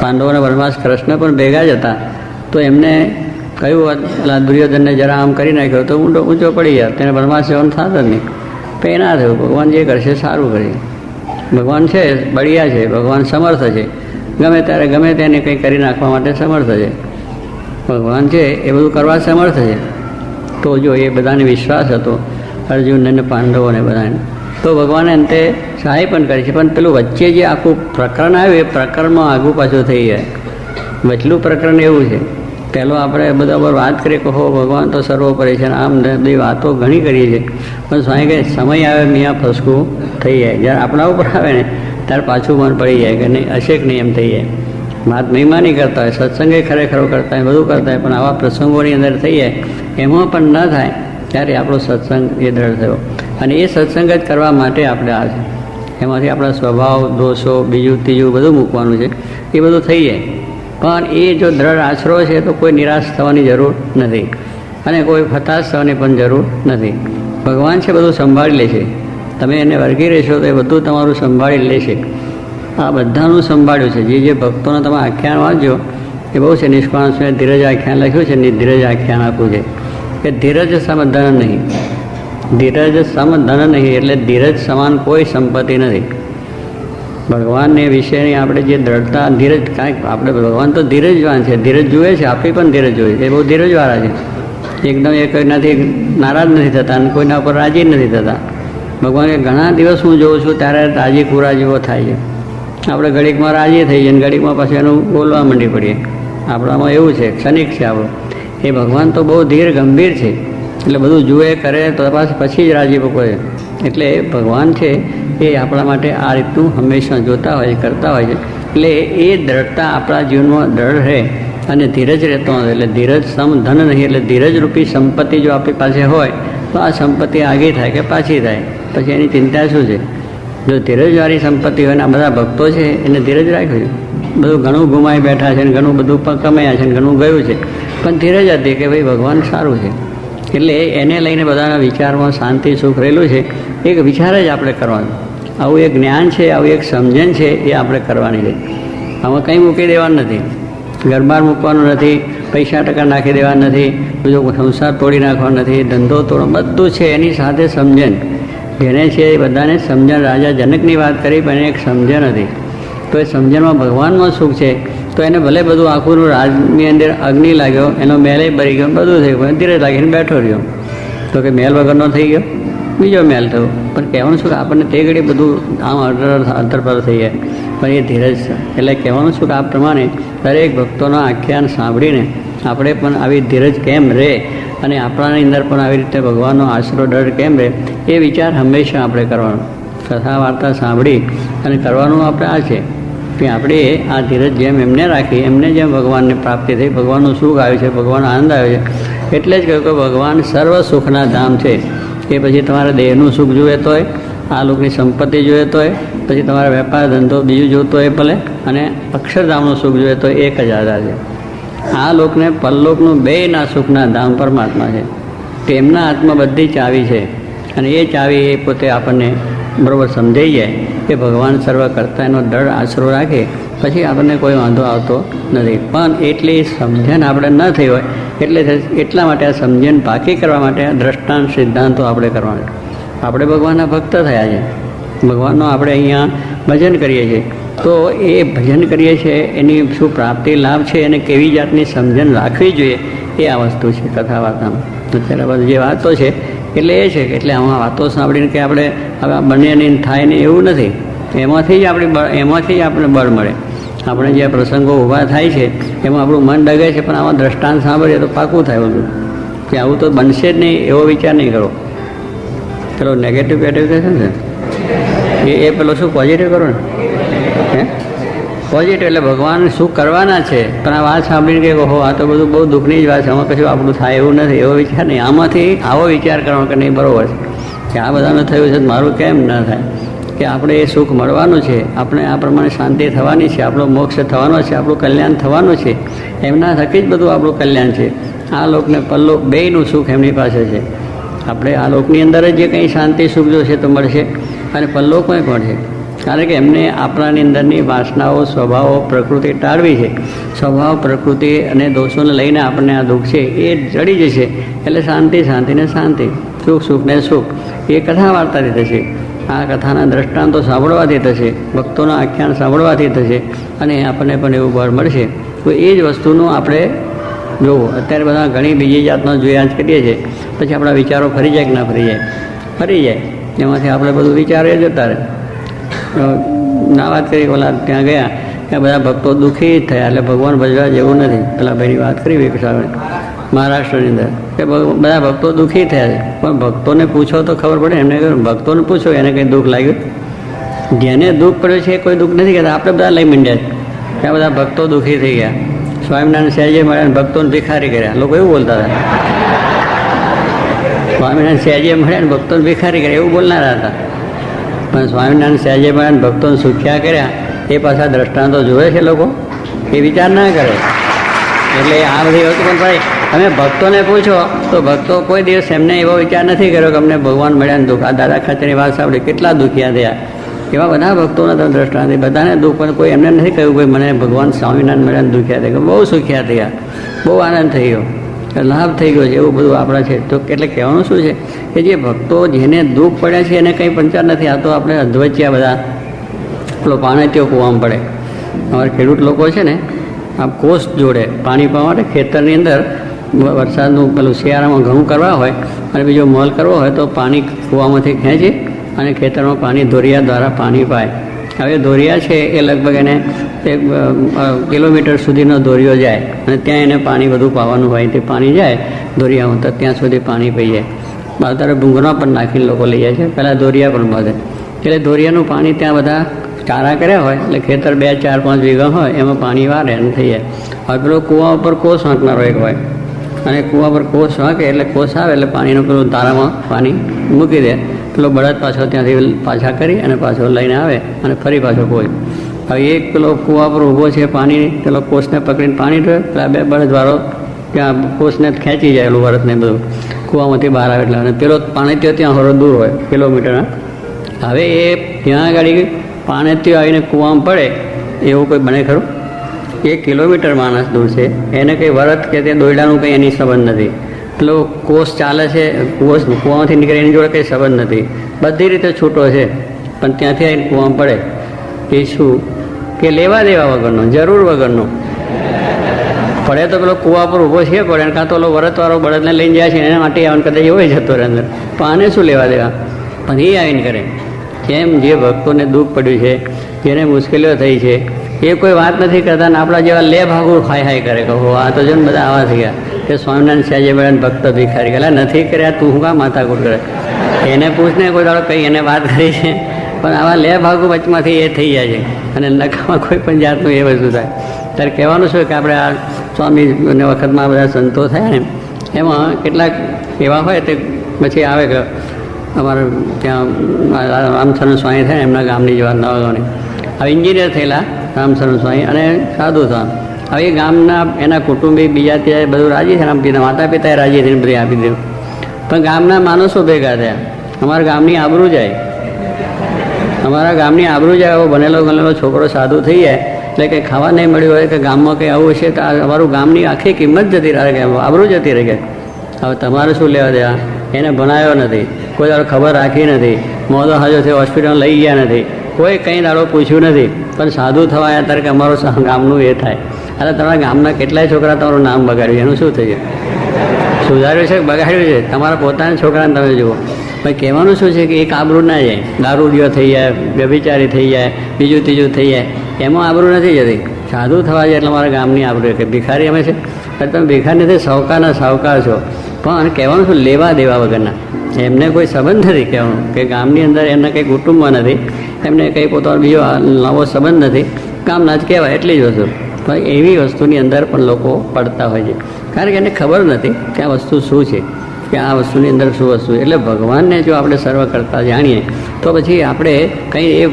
પાંડવો અને વનવાસ કૃષ્ણ પણ ભેગા જ હતા. તો એમને કહ્યું પેલા દુર્યોધનને જરા આમ કરી નાખ્યો તો ઊંડો ઊંચો પડી ગયા. તેને વનવાસ જવાનું થાત જ નહીં. પણ એ ના થયું ભગવાન જે કરશે સારું કરે. ભગવાન છે બળિયા છે, ભગવાન સમર્થ છે. ગમે ત્યારે ગમે તેને કંઈ કરી નાખવા માટે સમર્થ છે. ભગવાન છે, એ બધું કરવા સમર્થ છે. તો જો એ બધાને વિશ્વાસ હતો અર્જુન અને પાંડવોને બધાને. તો ભગવાને અંતે સહાય પણ કરી છે. પણ પેલું વચ્ચે જે આખું પ્રકરણ આવ્યું, એ પ્રકરણમાં આગું પાછું થઈ જાય. વચલું પ્રકરણ એવું છે. પહેલો આપણે બધા પર વાત કરીએ કે, હો, ભગવાન તો સર્વોપરી છે. આમ બધી વાતો ઘણી કરીએ છીએ. પણ સ્વામી કહે, સમય આવે, મિયા ફસકું થઈ જાય. જ્યારે આપણા ઉપર આવે ને, ત્યારે પાછું મન પડી જાય કે નહીં, હશે કે નહીં એમ થઈ જાય. વાત મહિમા નહીં કરતા હોય, સત્સંગે ખરેખર કરતા હોય, બધું કરતા હોય, પણ આવા પ્રસંગોની અંદર થઈ જાય, એમાં પણ ન થાય, ત્યારે આપણો સત્સંગ એ દ્રઢ થયો. અને એ સત્સંગ જ કરવા માટે આપણે આ છે. એમાંથી આપણા સ્વભાવ, દોષો, બીજું, ત્રીજું બધું મૂકવાનું છે. એ બધું થઈ જાય. પણ એ જો દ્રઢ આશરો છે તો કોઈ નિરાશ થવાની જરૂર નથી. અને કોઈ હતાશ થવાની પણ જરૂર નથી. ભગવાન છે બધું સંભાળી લે છે. તમે એને વળગી રહેશો તો એ બધું તમારું સંભાળી લેશે આ બધાનું સંભાળ્યું છે. જે જે ભક્તોને તમે આખ્યાન વાંચજો, એ બહુ છે નિષ્કાણ ધીરજ આખ્યાન લખ્યું છે ને ધીરજ આખ્યાન આપ્યું છે. કે ધીરજ સમધન નહીં. ધીરજ સમધન નહીં, એટલે ધીરજ સમાન કોઈ સંપત્તિ નથી. ભગવાનને વિશેની આપણે જે દ્રઢતા, ધીરજ કાંઈક, આપણે ભગવાન તો ધીરજવાન છે, ધીરજ જુએ છે આપણી પણ ધીરજ જોઈએ એ બહુ ધીરજવાળા છે. એકદમ એ કોઈનાથી નારાજ નથી થતા અને કોઈના ઉપર રાજી નથી થતા. ભગવાન ઘણા દિવસ હું જોઉં છું, ત્યારે રાજી કુરા જેવો થાય છે. આપણે ઘડીકમાં રાજી થઈ જઈએ ઘડીકમાં પછી એનું બોલવા માંડી પડીએ. આપણામાં એવું છે, ક્ષણિક છે આપણું. એ ભગવાન તો બહુ ધીર ગંભીર છે. એટલે બધું જુએ, કરે, તો પાછું જ રાજી પકવે એટલે ભગવાન છે એ આપણા માટે આ રીતનું હંમેશા જોતા હોય કરતા હોય છે. એટલે એ દ્રઢતા આપણા જીવનમાં દ્રઢ રહે અને ધીરજ રહેતો નથી. એટલે ધીરજ સમ ધન નહીં, એટલે ધીરજ રૂપી સંપત્તિ જો આપણી પાસે હોય, તો આ સંપત્તિ આગી થાય કે પાછી થાય? પછી એની ચિંતા શું છે? જો ધીરજવાળી સંપત્તિ હોય ને આ બધા ભક્તો છે, એને ધીરજ રાખ્યું છે. બધું ઘણું ગુમાઈ બેઠા છે ને ઘણું બધું કમાયા છે ને ઘણું ગયું છે. પણ ધીરજ હતી કે ભાઈ ભગવાન સારું છે. એટલે એને લઈને બધાના વિચારમાં શાંતિ, સુખ રહેલું છે. એક વિચાર જ આપણે કરવાનો. આવું એક જ્ઞાન છે, આવું એક સમજણ છે, એ આપણે કરવાની છે. આમાં કંઈ મૂકી દેવાનું નથી. ઘરબાર મૂકવાનું નથી, પૈસા ટકા નાખી દેવાના નથી, બીજો સંસાર તોડી નાખવાનો નથી, ધંધો તોડો, બધું છે એની સાથે સમજણ. જેને છે એ બધાને સમજણ, રાજા જનકની વાત કરી, પણ એક સમજણ હતી. તો એ સમજણમાં ભગવાનમાં સુખ છે. તો એને ભલે બધું આખું રાજની અંદર અગ્નિ લાગ્યો, એનો મેલે ભરી ગયો, બધું થઈ ગયું. ધીરે લાગીને બેઠો રહ્યો. તો કે મેલ વગરનો થઈ ગયો. બીજો મેલ થયો. પણ કહેવાનું શું કે આપણને તે ઘડી બધું આમ અંતર પર થઈ જાય. પણ એ ધીરજ છે. એટલે કહેવાનું શું કે આ પ્રમાણે દરેક ભક્તોનો આખ્યાન સાંભળીને આપણે પણ આવી ધીરજ કેમ રહે અને આપણાની અંદર પણ આવી રીતે ભગવાનનો આશરો, ડર કેમ રહે, એ વિચાર હંમેશા આપણે કરવાનો. કથા વાર્તા સાંભળી અને કરવાનું આપણે આ છે. કે આપણે આ ધીરજ જેમ એમને રાખી, એમને જેમ ભગવાનને પ્રાપ્તિ થઈ, ભગવાનનું સુખ આવ્યું છે, ભગવાનનો આનંદ આવ્યો છે, એટલે જ કહ્યું કે ભગવાન સર્વ સુખના ધામ છે. એ પછી તમારા દેહનું સુખ જોઈએ તોય, આ લોકની સંપત્તિ જોઈએ તોય, પછી તમારા વેપાર ધંધો બીજું જોતો હોય ભલે, અને અક્ષરધામનું સુખ જોઈએ તો એક જ આધાર છે. આ લોકને પલ્લોકનું બેયના સુખના ધામ પરમાત્મા છે. તેમના હાથમાં બધી ચાવી છે, અને એ ચાવી એ પોતે આપણને બરાબર સમજાઈ જાય કે ભગવાન સર્વ કરતા એનો દળ આશરો રાખે, પછી આપણને કોઈ વાંધો આવતો નથી. પણ એટલી સમજણ આપણે ન થઈ હોય, એટલે એટલા માટે આ સમજણ પાકી કરવા માટે આ દ્રષ્ટાંત સિદ્ધાંતો આપણે કરવાના આપણે ભગવાનના ભક્ત થયા છે. ભગવાનનો આપણે અહીંયા ભજન કરીએ છીએ. તો એ ભજન કરીએ છીએ, એની શું પ્રાપ્તિ, લાભ છે અને કેવી જાતની સમજણ રાખવી જોઈએ, એ આ વસ્તુ છે કથા વાર્તામાં અત્યારે બધી જે વાતો છે એટલે એ છે કે એટલે આમાં વાતો સાંભળીને કે આપણે હવે આ બંનેની થાય ને એવું નથી. એમાંથી જ આપણે એમાંથી જ આપણે બળ મળે. આપણે જે પ્રસંગો ઊભા થાય છે, એમાં આપણું મન ડગે છે, પણ આમાં દ્રષ્ટાંત સાંભળીએ તો પાકું થાય બધું. કે આવું તો બનશે જ નહીં એવો વિચાર નહીં કરો. પેલો નેગેટિવ એટિવ છે ને? એ પેલો શું પોઝિટિવ કરો ને? હે? પોઝિટિવ એટલે ભગવાન શું કરવાના છે? પણ આ વાત સાંભળીને કે ઓહો, આ તો બધું બહુ દુઃખની જ વાત છે. આમાં કશું આપણું થાય એવું નથી. એવો વિચાર નહીં. આમાંથી આવો વિચાર કરવાનો કે નહીં, બરાબર છે. કે આ બધાનું થયું છે મારું કેમ ન થાય? કે આપણે એ સુખ મળવાનું છે. આપણે આ પ્રમાણે શાંતિ થવાની છે. આપણો મોક્ષ થવાનો છે. આપણું કલ્યાણ થવાનું છે. એમના થકી જ બધું આપણું કલ્યાણ છે. આ લોકને પલ્લો બેયનું સુખ એમની પાસે છે. આપણે આ લોકની અંદર જ જે કંઈ શાંતિ, સુખ જો છે તો મળશે. અને પલ્લોકમાં પણ છે? કારણ કે એમને આપણાની અંદરની વાસનાઓ, સ્વભાવો, પ્રકૃતિ ટાળવી છે. સ્વભાવ, પ્રકૃતિ અને દોષોને લઈને આપણને આ દુઃખ છે એ જડી જશે એટલે શાંતિ શાંતિને શાંતિ. સુખ સુખ ને સુખ. એ કથા વાર્તાથી થશે. આ કથાના દ્રષ્ટાંતો સાંભળવાથી થશે. ભક્તોના આખ્યાન સાંભળવાથી થશે અને આપણને પણ એવું બળ મળશે. તો એ જ વસ્તુનું આપણે જોવું. અત્યારે બધા ઘણી બીજી જાતનો જોયા જ કરીએ છીએ. પછી આપણા વિચારો ફરી જાય કે ના ફરી જાય? ફરી જાય. એમાંથી આપણે બધું વિચારે જતા રહે. ના વાત કરી, ઓલા ત્યાં ગયા, ત્યાં બધા ભક્તો દુઃખી થયા, એટલે ભગવાન ભજવા જેવું નથી. પેલા ભાઈની વાત કરી વિકસાવે મહારાષ્ટ્રની અંદર. કે બધા ભક્તો દુઃખી થયા છે. પણ ભક્તોને પૂછો તો ખબર પડે, એમને ભક્તોને પૂછો, એને કંઈ દુઃખ લાગ્યું? જેને દુઃખ પડ્યું છે એ કોઈ દુઃખ નથી કહેતા. આપણે બધા લઈ મંડ્યા ત્યાં બધા ભક્તો દુઃખી થઈ ગયા. સ્વામિનારાયણ સહેજે મળ્યા ભક્તોને ભિખારી કર્યા. લોકો એવું બોલતા હતા. સ્વામિનારાયણ સહેજે મળ્યા ભક્તોને ભિખારી કર્યા. એવું બોલનારા હતા. પણ સ્વામિનારાયણ સહેજે પણ ભક્તોને સુખ્યા કર્યા, એ પાછા દ્રષ્ટાંતો જોવે છે લોકો? એ વિચાર ના કરે. એટલે આ બધી વસ્તુ પણ ભાઈ, તમે ભક્તોને પૂછો, તો ભક્તો કોઈ દિવસ એમને એવો વિચાર નથી કર્યો કે અમને ભગવાન મળ્યા દુઃખ. આ દાદા ખાતેની વાત સાંભળી, કેટલા દુખિયા થયા. એવા બધા ભક્તોના તમે દ્રષ્ટાંત, બધાને દુઃખ, પણ કોઈ એમને નથી કહ્યું કે મને ભગવાન સ્વામિનારાયણ મળ્યા દુખ્યા થયા. બહુ સુખ્યા થયા. બહુ આનંદ થઈ ગયો. લાભ થઈ ગયો છે, એવું બધું આપણા છે. તો એટલે કહેવાનું શું છે કે જે ભક્તો જેને દુઃખ પડ્યા છે, એને કંઈ પંચાર નથી, આ તો આપણે અધવચ્યા બધા પેલો પાણીત્યો કૂવામાં પડે. અમારા ખેડૂત લોકો છે ને, આ કોષ જોડે, પાણી પાવા માટે ખેતરની અંદર વરસાદનું પેલું શિયાળામાં ઘઉં કરવા હોય અને બીજો મોલ કરવો હોય તો પાણી કૂવામાંથી ખેંચે અને ખેતરમાં પાણી ધોરિયા દ્વારા પાણી પાય. હવે દોરિયા છે એ લગભગ એને એક કિલોમીટર સુધીનો દોરિયો જાય અને ત્યાં એને પાણી બધું પાવાનું હોય, તે પાણી જાય દોરિયા ઉતર ત્યાં સુધી પાણી પી જાય. અત્યારે ભૂંગળા પણ નાખીને લોકો લઈ જાય છે. પહેલાં દોરિયા પણ બાંધે. એટલે દોરિયાનું પાણી ત્યાં બધા ચારા કર્યા હોય, એટલે ખેતર બે, ચાર, પાંચ વીઘા હોય, એમાં પાણી વારે અને થઈ જાય. હવે પેલો કૂવા ઉપર કોસ વાંકનારો એક હોય. અને કૂવા પર કોસ વાંકે એટલે કોસ આવે એટલે પાણીનું પેલું તારામાં પાણી મૂકી દે. પેલો બળદ પાછો ત્યાંથી પાછા કરી અને પાછો લઈને આવે અને ફરી પાછો કોઈ. હવે એક પેલો કૂવા પર ઊભો છે પાણી, પેલો કોસને પકડીને પાણી ઢોળે પેલા બે બળદવાળો ત્યાં કોસને ખેંચી જાય એલું વરસને બધું. કૂવામાંથી બહાર આવે એટલે. અને પેલો પાણી ત્યાં હરો દૂર હોય, કિલોમીટરના. હવે એ ત્યાં આગળ પાણીથી આવીને કૂવામાં પડે, એવું કોઈ બને ખરું? એક કિલોમીટર માણસ દૂર છે. એને કંઈ વરત કે તે દોયડાનું કંઈ એની સંબંધ નથી. પેલો કોષ ચાલે છે કોષ કૂવામાંથી નીકળે એની જોડે કંઈ સંબંધ નથી. બધી રીતે છૂટો છે, પણ ત્યાંથી આવીને કૂવામાં પડે. એ શું? કે લેવા દેવા વગરનો, જરૂર વગરનો. પડે તો પેલો કૂવા પર ઊભો છે પડે, કાં તો પેલો વરતવાળો બળદને લઈને જાય છે એના માટે આવવાનું કદાચ એવો જતો રહે અંદર. પણ આને શું લેવા દેવા? પણ એ આવીને કરે. જેમ જે ભક્તોને દુઃખ પડ્યું છે, જેને મુશ્કેલીઓ થઈ છે એ કોઈ વાત નથી કરતા ને આપણા જેવા લે ભાગુ હાય હાય કરે કહો આ તો જો ને બધા આવા થઈ ગયા. કે સ્વામિનારાયણ બેન ભક્ત ભિખારી ગયેલા, નથી કર્યા, તું શું કામ માથાકૂટ કરે? એને પૂછને કોઈ દાડો કંઈ એને વાત કરી છે. પણ આવા લે ભાગુ વચમાંથી એ થઈ જાય છે. અને નકામાં કોઈ પણ જાતનું એ વસ્તુ થાય. ત્યારે કહેવાનું શું કે આપણે આ સ્વામી વખતમાં બધા સંતો થયા ને, એમાં કેટલાક એવા હોય તે પછી આવે કે અમારે ત્યાં રામચરણ સ્વામી થાય એમના ગામની જેવા ગામની હવે એન્જિનિયર થયેલા. રામચરણ સ્વામી અને સાધુ સ્વામી. હવે એ ગામના એના કુટુંબી બીજા ત્યાં બધું રાજી છે પિતા માતા પિતાએ રાજી થઈને બધી આપી દીધું. પણ ગામના માણસો ભેગા થયા. અમારા ગામની આબરૂ જાય. અમારા ગામની આબરૂ જાય એવો બનેલો ગણેલો છોકરો સાધુ થઈ જાય. એટલે કંઈ ખાવા નહીં મળ્યું હોય કે ગામમાં કંઈ આવું હશે, તો અમારું ગામની આખી કિંમત જતી રહે કે આબરૂ જતી રહે કે. હવે તમારે શું લેવા દેવા? એને ભણાયો નથી. કોઈ ખબર રાખી નથી. મોદો હાજો થયો હોસ્પિટલ લઈ ગયા નથી. કોઈ કંઈ દાડો પૂછ્યું નથી. પણ સાધુ થવા અત્યારે ત્યારે કે અમારું ગામનું એ થાય. અરે તમારા ગામના કેટલાય છોકરા તમારું નામ બગાડ્યું. એનું શું થયું? સુધાર્યું છે બગાડ્યું છે? તમારા પોતાના છોકરાને તમે જુઓ. પણ કહેવાનું શું છે કે એક આબરૂ ના જાય. દારૂડિયો થઈ જાય, વ્યભિચારી થઈ જાય, બીજું ત્રીજું થઈ જાય. એમાં આબરૂ નથી જતી. સાધુ થવા જાય એટલે મારા ગામની આબરૂ કે ભિખારી અમે છે? અરે તમે ભિખારી નથી સાવકારના સાવકાર છો. પણ કહેવાનું શું? લેવા દેવા વગરના. એમને કોઈ સંબંધ નથી કહેવાનું. કે ગામની અંદર એમના કંઈ કુટુંબમાં નથી. એમને કંઈ પોતાનો બીજો નવો સંબંધ નથી. કામના જ કહેવાય, એટલી જ વસ્તુ. પણ એવી વસ્તુની અંદર પણ લોકો પડતા હોય છે. કારણ કે એને ખબર નથી કે આ વસ્તુ શું છે, કે આ વસ્તુની અંદર શું વસ્તુ એટલે ભગવાનને જો આપણે સર્વ કરતા જાણીએ, તો પછી આપણે કંઈ એ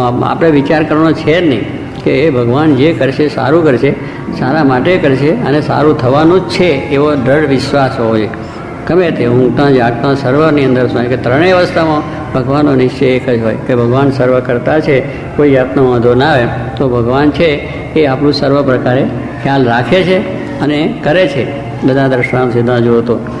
આપણે વિચાર કરવાનો છે જ નહીં કે એ ભગવાન જે કરશે સારું કરશે, સારા માટે કરશે અને સારું થવાનું જ છે એવો દ્રઢ વિશ્વાસ હોવો જોઈએ. ગમે તે ઊંઘતા જાગતા સર્વની અંદર શું કે ત્રણેય અવસ્થામાં ભગવાનનો નિશ્ચય એક જ હોય. કે ભગવાન સર્વ કરતા છે, કોઈ જાતનો વાંધો ના આવે, તો ભગવાન છે એ આપણું સર્વ પ્રકારે ખ્યાલ રાખે છે અને કરે છે. બધા દ્રષ્ટાંત સીધા જુઓ તો.